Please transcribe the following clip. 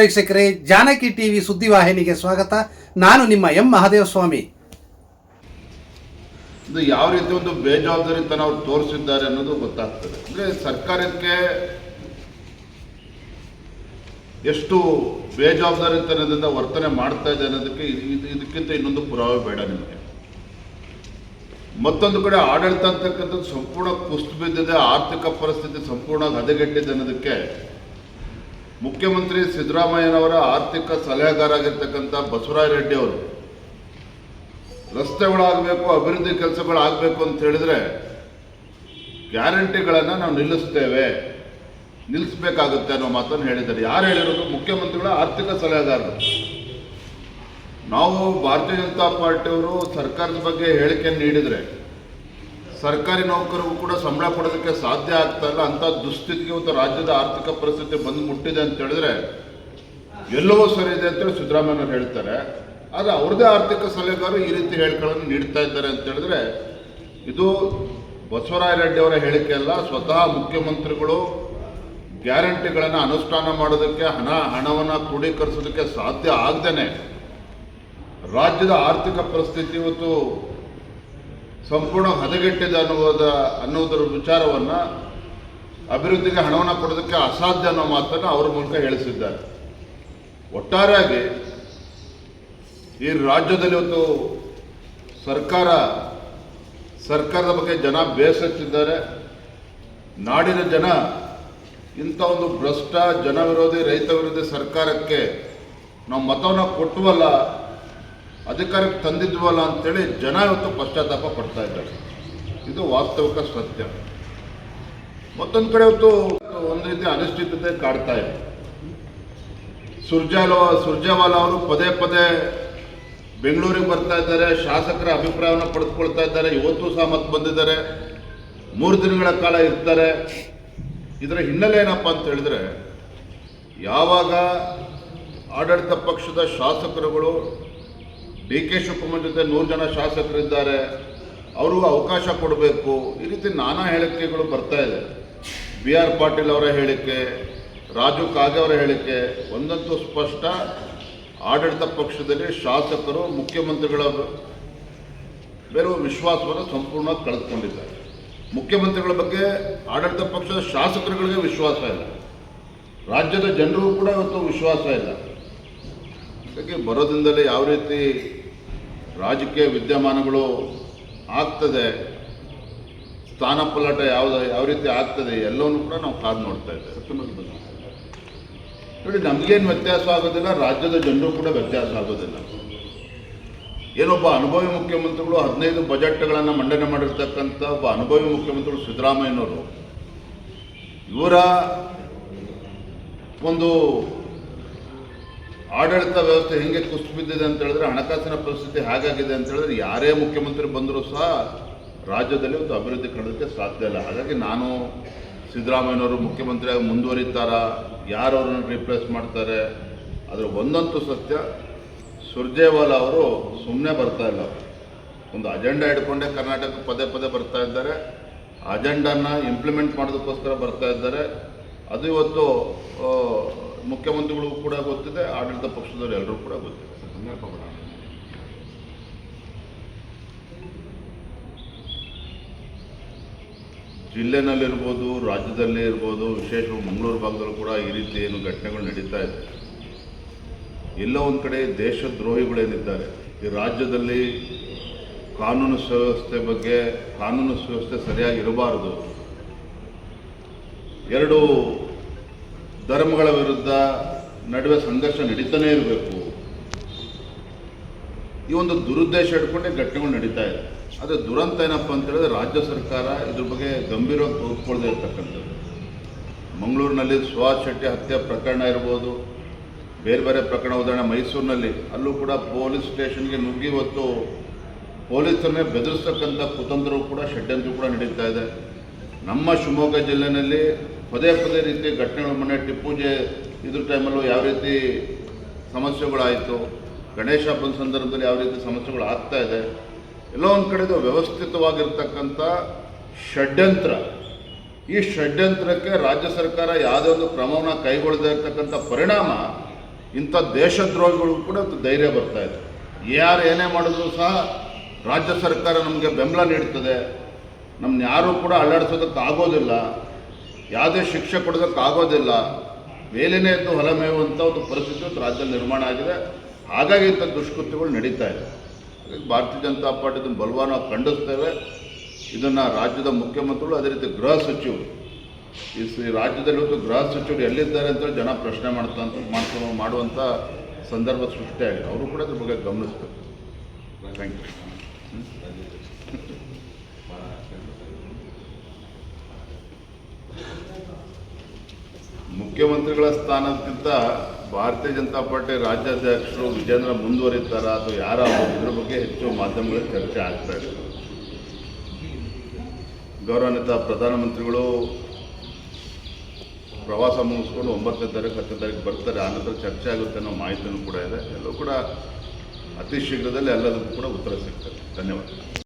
ವೀಕ್ಷಕರೇ, ಜಾನಕಿ ಟಿವಿ ಸುದ್ದಿವಾಹಿನಿಗೆ ಸ್ವಾಗತ. ನಾನು ನಿಮ್ಮ ಎಂ ಮಹಾದೇವಸ್ವಾಮಿ. ಇದು ಯಾವ ರೀತಿ ಒಂದು ಬೇಜವಾಬ್ದಾರಿತನ ಅವ್ರು ತೋರಿಸಿದ್ದಾರೆ ಅನ್ನೋದು ಗೊತ್ತಾಗ್ತದೆ. ಅಂದ್ರೆ ಸರ್ಕಾರಕ್ಕೆ ಎಷ್ಟು ಬೇಜವಾಬ್ದಾರಿತನದಿಂದ ವರ್ತನೆ ಮಾಡ್ತಾ ಇದೆ ಅನ್ನೋದಕ್ಕೆ ಇದು- ಇದು- ಇದಕ್ಕಿಂತ ಇನ್ನೊಂದು ಪುರಾವೆ ಬೇಡ ನಿಮಗೆ. ಮತ್ತೊಂದು ಕಡೆ ಆಡಳಿತ ಅಂತಕ್ಕಂಥದ್ದು ಸಂಪೂರ್ಣ ಕುಸ್ತು ಬಿದ್ದಿದೆ, ಆರ್ಥಿಕ ಪರಿಸ್ಥಿತಿ ಸಂಪೂರ್ಣ ಹದಗೆಟ್ಟಿದೆ ಅನ್ನೋದಕ್ಕೆ ಮುಖ್ಯಮಂತ್ರಿ ಸಿದ್ದರಾಮಯ್ಯನವರ ಆರ್ಥಿಕ ಸಲಹೆಗಾರ ಆಗಿರ್ತಕ್ಕಂಥ ಬಸವರಾಯ ರೆಡ್ಡಿ ಅವರು, ರಸ್ತೆಗಳಾಗಬೇಕು, ಅಭಿವೃದ್ಧಿ ಕೆಲಸಗಳಾಗಬೇಕು ಅಂತ ಹೇಳಿದ್ರೆ ಗ್ಯಾರಂಟಿಗಳನ್ನು ನಾವು ನಿಲ್ಲಿಸ್ತೇವೆ. ನಿಲ್ಲಿಸಬೇಕಾಗುತ್ತೆ ಅನ್ನೋ ಮಾತನ್ನು ಹೇಳಿದ್ದಾರೆ. ಯಾರು ಹೇಳಿರೋದು? ಮುಖ್ಯಮಂತ್ರಿಗಳ ಆರ್ಥಿಕ ಸಲಹೆಗಾರರು. ನಾವು ಭಾರತೀಯ ಜನತಾ ಪಾರ್ಟಿಯವರು ಸರ್ಕಾರದ ಬಗ್ಗೆ ಹೇಳಿಕೆ ನೀಡಿದರೆ ಸರ್ಕಾರಿ ನೌಕರಿಗೂ ಕೂಡ ಸಂಬಳ ಕೊಡೋದಕ್ಕೆ ಸಾಧ್ಯ ಆಗ್ತಾ ಇಲ್ಲ. ಅಂಥ ದುಸ್ಥಿತಿಗೆ ಮತ್ತು ರಾಜ್ಯದ ಆರ್ಥಿಕ ಪರಿಸ್ಥಿತಿ ಬಂದು ಮುಟ್ಟಿದೆ ಅಂತ ಹೇಳಿದ್ರೆ ಎಲ್ಲವೂ ಸರಿ ಇದೆ ಅಂತೇಳಿ ಸಿದ್ದರಾಮಯ್ಯನವರು ಹೇಳ್ತಾರೆ. ಆದರೆ ಅವ್ರದ್ದೇ ಆರ್ಥಿಕ ಸಲಹೆಗಾರರು ಈ ರೀತಿ ಹೇಳಿಕೆಗಳನ್ನು ನೀಡ್ತಾ ಇದ್ದಾರೆ ಅಂತ ಹೇಳಿದ್ರೆ ಇದು ಬಸವರಾಯ ರೆಡ್ಡಿ ಅವರ ಹೇಳಿಕೆ ಅಲ್ಲ. ಸ್ವತಃ ಮುಖ್ಯಮಂತ್ರಿಗಳು ಗ್ಯಾರಂಟಿಗಳನ್ನು ಅನುಷ್ಠಾನ ಮಾಡೋದಕ್ಕೆ, ಹಣ, ಹಣವನ್ನು ಕ್ರೋಢೀಕರಿಸೋದಕ್ಕೆ ಸಾಧ್ಯ ಆಗದೇನೆ. ರಾಜ್ಯದ ಆರ್ಥಿಕ ಪರಿಸ್ಥಿತಿ ಇವತ್ತು ಸಂಪೂರ್ಣ ಹದಗೆಟ್ಟಿದೆ ಅನ್ನುವುದ, ಅನ್ನುವುದರ ವಿಚಾರವನ್ನು ಅಭಿವೃದ್ಧಿಗೆ ಹಣವನ್ನು ಕೊಡೋದಕ್ಕೆ ಅಸಾಧ್ಯ ಅನ್ನೋ ಮಾತನ್ನು ಅವರ ಮೂಲಕ ಹೇಳಿಸಿದ್ದಾರೆ. ಒಟ್ಟಾರೆಯಾಗಿ ಈ ರಾಜ್ಯದಲ್ಲಿ ಇವತ್ತು ಸರ್ಕಾರ, ಸರ್ಕಾರದ ಬಗ್ಗೆ ಜನ ಬೇಸತ್ತಿದ್ದಾರೆ. ನಾಡಿನ ಜನ ಇಂಥ ಒಂದು ಭ್ರಷ್ಟ, ಜನ ವಿರೋಧಿ, ರೈತ ವಿರೋಧಿ ಸರ್ಕಾರಕ್ಕೆ ನಾವು ಮತವನ್ನು ಕೊಟ್ಟವಲ್ಲ ಅಧಿಕಾರಕ್ಕೆ ತಂದಿದ್ವಲ್ಲ ಅಂತೇಳಿ ಜನ ಇವತ್ತು ಪಶ್ಚಾತ್ತಾಪ ಪಡ್ತಾ ಇದ್ದಾರೆ. ಇದು ವಾಸ್ತವಿಕ ಸತ್ಯ. ಮತ್ತೊಂದು ಕಡೆ ಇವತ್ತು ಒಂದು ರೀತಿ ಅನಿಶ್ಚಿತತೆ ಕಾಡ್ತಾ ಇದೆ. ಸುರ್ಜಾಲ, ಸುರ್ಜೇವಾಲಾ ಅವರು ಪದೇ ಪದೇ ಬೆಂಗಳೂರಿಗೆ ಬರ್ತಾ ಇದ್ದಾರೆ, ಶಾಸಕರ ಅಭಿಪ್ರಾಯವನ್ನು ಪಡೆದುಕೊಳ್ತಾ ಇದ್ದಾರೆ, ಇವತ್ತು ಸಹ ಮತ್ತೆ ಬಂದಿದ್ದಾರೆ, ಮೂರು ದಿನಗಳ ಕಾಲ ಇರ್ತಾರೆ. ಇದರ ಹಿನ್ನೆಲೆ ಏನಪ್ಪ ಅಂತ ಹೇಳಿದ್ರೆ, ಯಾವಾಗ ಆಡಳಿತ ಪಕ್ಷದ ಶಾಸಕರುಗಳು ಡಿ ಕೆ ಶಿವಕುಮಾರ್ ಜೊತೆ ನೂರು ಜನ ಶಾಸಕರಿದ್ದಾರೆ, ಅವ್ರಿಗೂ ಅವಕಾಶ ಕೊಡಬೇಕು. ಈ ರೀತಿ ನಾನಾ ಹೇಳಿಕೆಗಳು ಬರ್ತಾ ಇದೆ. ಬಿ ಆರ್ ಪಾಟೀಲ್ ಅವರ ಹೇಳಿಕೆ, ರಾಜು ಕಾಗೆ ಅವರ ಹೇಳಿಕೆ, ಒಂದಂತೂ ಸ್ಪಷ್ಟ. ಆಡಳಿತ ಪಕ್ಷದಲ್ಲಿ ಶಾಸಕರು, ಮುಖ್ಯಮಂತ್ರಿಗಳ ಬೇರೆ ವಿಶ್ವಾಸವನ್ನು ಸಂಪೂರ್ಣ ಕಳೆದುಕೊಂಡಿದ್ದಾರೆ. ಮುಖ್ಯಮಂತ್ರಿಗಳ ಬಗ್ಗೆ ಆಡಳಿತ ಪಕ್ಷದ ಶಾಸಕರುಗಳಿಗೆ ವಿಶ್ವಾಸ ಇಲ್ಲ. ರಾಜ್ಯದ ಜನರಿಗೂ ಕೂಡ ಇವತ್ತು ವಿಶ್ವಾಸ ಇಲ್ಲ. ಹಾಗಾಗಿ ಬರೋದ್ರಿಂದಲೇ ಯಾವ ರೀತಿ ರಾಜಕೀಯ ವಿದ್ಯಮಾನಗಳು ಆಗ್ತದೆ ಸ್ಥಾನ ಪಲ್ಲಟ ಯಾವ್ದು ಯಾವ ರೀತಿ ಆಗ್ತದೆ ಎಲ್ಲವನ್ನೂ ಕೂಡ ನಾವು ಕಾದು ನೋಡ್ತಾ ಇದ್ದೇವೆ. ನೋಡಿ ನಮಗೇನು ವ್ಯತ್ಯಾಸ ಆಗೋದಿಲ್ಲ ರಾಜ್ಯದ ಜನರು ಕೂಡ ವ್ಯತ್ಯಾಸ ಆಗೋದಿಲ್ಲ. ಏನೊಬ್ಬ ಅನುಭವಿ ಮುಖ್ಯಮಂತ್ರಿಗಳು ಹದಿನೈದು ಬಜೆಟ್ಗಳನ್ನು ಮಂಡನೆ ಮಾಡಿರ್ತಕ್ಕಂಥ ಒಬ್ಬ ಅನುಭವಿ ಮುಖ್ಯಮಂತ್ರಿಗಳು ಸಿದ್ದರಾಮಯ್ಯನವರು ಇವರ ಒಂದು ಆಡಳಿತ ವ್ಯವಸ್ಥೆ ಹೆಂಗೆ ಕುಸಿದು ಬಿದ್ದಿದೆ ಅಂತ ಹೇಳಿದ್ರೆ ಹಣಕಾಸಿನ ಪರಿಸ್ಥಿತಿ ಹೇಗಾಗಿದೆ ಅಂತ ಹೇಳಿದ್ರೆ ಯಾರೇ ಮುಖ್ಯಮಂತ್ರಿ ಬಂದರೂ ಸಹ ರಾಜ್ಯದಲ್ಲಿ ಒಂದು ಅಭಿವೃದ್ಧಿ ಕಾಣೋದಕ್ಕೆ ಸಾಧ್ಯ ಇಲ್ಲ. ಹಾಗಾಗಿ ನಾನು ಸಿದ್ದರಾಮಯ್ಯನವರು ಮುಖ್ಯಮಂತ್ರಿಯಾಗಿ ಮುಂದುವರಿತಾರಾ ಯಾರು ಅವ್ರನ್ನ ರಿಪ್ಲೇಸ್ ಮಾಡ್ತಾರೆ ಅದರ ಒಂದಂತೂ ಸತ್ಯ, ಸುರ್ಜೇವಾಲ ಅವರು ಸುಮ್ಮನೆ ಬರ್ತಾ ಇಲ್ಲ. ಒಂದು ಅಜೆಂಡಾ ಇಟ್ಕೊಂಡೇ ಕರ್ನಾಟಕ ಪದೇ ಪದೇ ಬರ್ತಾ ಇದ್ದಾರೆ. ಅಜೆಂಡಾನ ಇಂಪ್ಲಿಮೆಂಟ್ ಮಾಡೋದಕ್ಕೋಸ್ಕರ ಬರ್ತಾ ಇದ್ದಾರೆ. ಅದು ಇವತ್ತು ಆ, ಮುಖ್ಯಮಂತ್ರಿಗಳಿಗೂ ಕೂಡ ಗೊತ್ತಿದೆ ಆಡಳಿತ ಪಕ್ಷದವರು ಎಲ್ಲರೂ ಕೂಡ ಗೊತ್ತಿದೆ. ಜಿಲ್ಲೆನಲ್ಲಿರ್ಬೋದು ರಾಜ್ಯದಲ್ಲೇ ಇರ್ಬೋದು ವಿಶೇಷವಾಗಿ ಮಂಗಳೂರು ಭಾಗದಲ್ಲೂ ಕೂಡ ಈ ರೀತಿ ಏನು ಘಟನೆಗಳು ನಡೀತಾ ಇದೆ. ಎಲ್ಲೋ ಒಂದು ಕಡೆ ದೇಶದ್ರೋಹಿಗಳೇನಿದ್ದಾರೆ. ಈ ರಾಜ್ಯದಲ್ಲಿ ಕಾನೂನು ಸುವ್ಯವಸ್ಥೆ ಬಗ್ಗೆ ಕಾನೂನು ಸುವ್ಯವಸ್ಥೆ ಸರಿಯಾಗಿ ಇರಬಾರದು. ಎರಡು ಧರ್ಮಗಳ ವಿರುದ್ಧ ನಡುವೆ ಸಂಘರ್ಷ ನಡೀತಾನೇ ಇರಬೇಕು. ಈ ಒಂದು ದುರುದ್ದೇಶ ಇಟ್ಕೊಂಡೆ ಘಟನೆಗಳು ನಡೀತಾ ಇದೆ. ಆದರೆ ದುರಂತ ಏನಪ್ಪ ಅಂತ ಹೇಳಿದ್ರೆ ರಾಜ್ಯ ಸರ್ಕಾರ ಇದ್ರ ಬಗ್ಗೆ ಗಂಭೀರವಾಗಿ ತೋರಿಸ್ಕೊಳ್ದೇ ಇರ್ತಕ್ಕಂಥದ್ದು. ಮಂಗಳೂರಿನಲ್ಲಿ ಸುಹಾಸ್ ಶೆಟ್ಟಿ ಹತ್ಯೆ ಪ್ರಕರಣ ಇರ್ಬೋದು, ಬೇರೆ ಬೇರೆ ಪ್ರಕರಣ, ಉದಾಹರಣೆ ಮೈಸೂರಿನಲ್ಲಿ, ಅಲ್ಲೂ ಕೂಡ ಪೊಲೀಸ್ ಸ್ಟೇಷನ್ಗೆ ನುಗ್ಗಿ ಹೊತ್ತು ಪೊಲೀಸರನ್ನೇ ಬೆದರಿಸ್ತಕ್ಕಂಥ ಕುತಂತ್ರವು ಕೂಡ ಷಡ್ಯಂತ್ರ ಕೂಡ ನಡೀತಾ ಇದೆ. ನಮ್ಮ ಶಿವಮೊಗ್ಗ ಜಿಲ್ಲೆಯಲ್ಲಿ ಪದೇ ಪದೇ ರೀತಿ ಘಟನೆಗಳು, ಮೊನ್ನೆ ಟಿಪ್ಪೂಜೆ ಇದ್ರ ಟೈಮಲ್ಲೂ ಯಾವ ರೀತಿ ಸಮಸ್ಯೆಗಳಾಯಿತು, ಗಣೇಶ ಹಬ್ಬದ ಸಂದರ್ಭದಲ್ಲಿ ಯಾವ ರೀತಿ ಸಮಸ್ಯೆಗಳು ಆಗ್ತಾ ಇದೆ, ಎಲ್ಲೋ ಒಂದು ಕಡೆದು ವ್ಯವಸ್ಥಿತವಾಗಿರ್ತಕ್ಕಂಥ ಷಡ್ಯಂತ್ರ. ಈ ಷಡ್ಯಂತ್ರಕ್ಕೆ ರಾಜ್ಯ ಸರ್ಕಾರ ಯಾವುದೇ ಒಂದು ಕ್ರಮವನ್ನು ಕೈಗೊಳ್ಳದೇ ಇರತಕ್ಕಂಥ ಪರಿಣಾಮ ಇಂಥ ದೇಶದ್ರೋಹಿಗಳು ಕೂಡ ಧೈರ್ಯ ಬರ್ತಾ ಇದೆ. ಯಾರು ಏನೇ ಮಾಡಿದ್ರು ಸಹ ರಾಜ್ಯ ಸರ್ಕಾರ ನಮಗೆ ಬೆಂಬಲ ನೀಡ್ತದೆ. ನಮ್ಮನ್ನ ಯಾರೂ ಕೂಡ ಅಲ್ಲಾಡಿಸೋದಕ್ಕೆ ಆಗೋದಿಲ್ಲ ಯಾವುದೇ ಶಿಕ್ಷೆ ಕೊಡೋದಕ್ಕಾಗೋದಿಲ್ಲ ಮೇಲೇನೇ ಎದ್ದು ಹೊಲ ಮೇಯುವಂಥ ಒಂದು ಪರಿಸ್ಥಿತಿ ಇವತ್ತು ರಾಜ್ಯದಲ್ಲಿ ನಿರ್ಮಾಣ ಆಗಿದೆ. ಹಾಗಾಗಿ ಇಂಥ ದುಷ್ಕೃತ್ಯಗಳು ನಡೀತಾ ಇದೆ. ಭಾರತೀಯ ಜನತಾ ಪಾರ್ಟಿ ಇದನ್ನು ಬಲವಾನ ಖಂಡಿಸ್ತೇವೆ. ಇದನ್ನು ರಾಜ್ಯದ ಮುಖ್ಯಮಂತ್ರಿಗಳು ಅದೇ ರೀತಿ ಗೃಹ ಸಚಿವರು, ಈ ರಾಜ್ಯದಲ್ಲಿ ಇವತ್ತು ಗೃಹ ಸಚಿವರು ಎಲ್ಲಿದ್ದಾರೆ ಅಂತ ಜನ ಪ್ರಶ್ನೆ ಮಾಡ್ತಾ ಮಾಡ್ತಾ ಮಾಡುವಂಥ ಸಂದರ್ಭ ಸೃಷ್ಟಿಯಾಗಿದೆ ಅವರು ಕೂಡ ಅದ್ರ ಬಗ್ಗೆ ಗಮನಿಸ್ಬೇಕು. ಥ್ಯಾಂಕ್ ಯು ಮುಖ್ಯಮಂತ್ರಿಗಳ ಸ್ಥಾನಕ್ಕಿಂತ ಭಾರತೀಯ ಜನತಾ ಪಾರ್ಟಿ ರಾಜ್ಯಾಧ್ಯಕ್ಷರು ವಿಜೇಂದ್ರ ಮುಂದುವರಿತಾರ ಅಥವಾ ಯಾರ ಇದ್ರ ಬಗ್ಗೆ ಹೆಚ್ಚು ಮಾಧ್ಯಮಗಳ ಚರ್ಚೆ ಆಗ್ತಾ ಇದೆ. ಗೌರವಾನ್ವಿತ ಪ್ರಧಾನಮಂತ್ರಿಗಳು ಪ್ರವಾಸ ಮುಗಿಸ್ಕೊಂಡು ಒಂಬತ್ತನೇ ತಾರೀಕು, ಹತ್ತನೇ ತಾರೀಕು ಬರ್ತಾರೆ. ಆ ನಂತರ ಚರ್ಚೆ ಆಗುತ್ತೆ ಅನ್ನೋ ಮಾಹಿತಿಯೂ ಕೂಡ ಇದೆ. ಎಲ್ಲವೂ ಕೂಡ ಅತಿ ಶೀಘ್ರದಲ್ಲಿ ಎಲ್ಲದಕ್ಕೂ ಕೂಡ ಉತ್ತರ ಸಿಗ್ತದೆ. ಧನ್ಯವಾದ.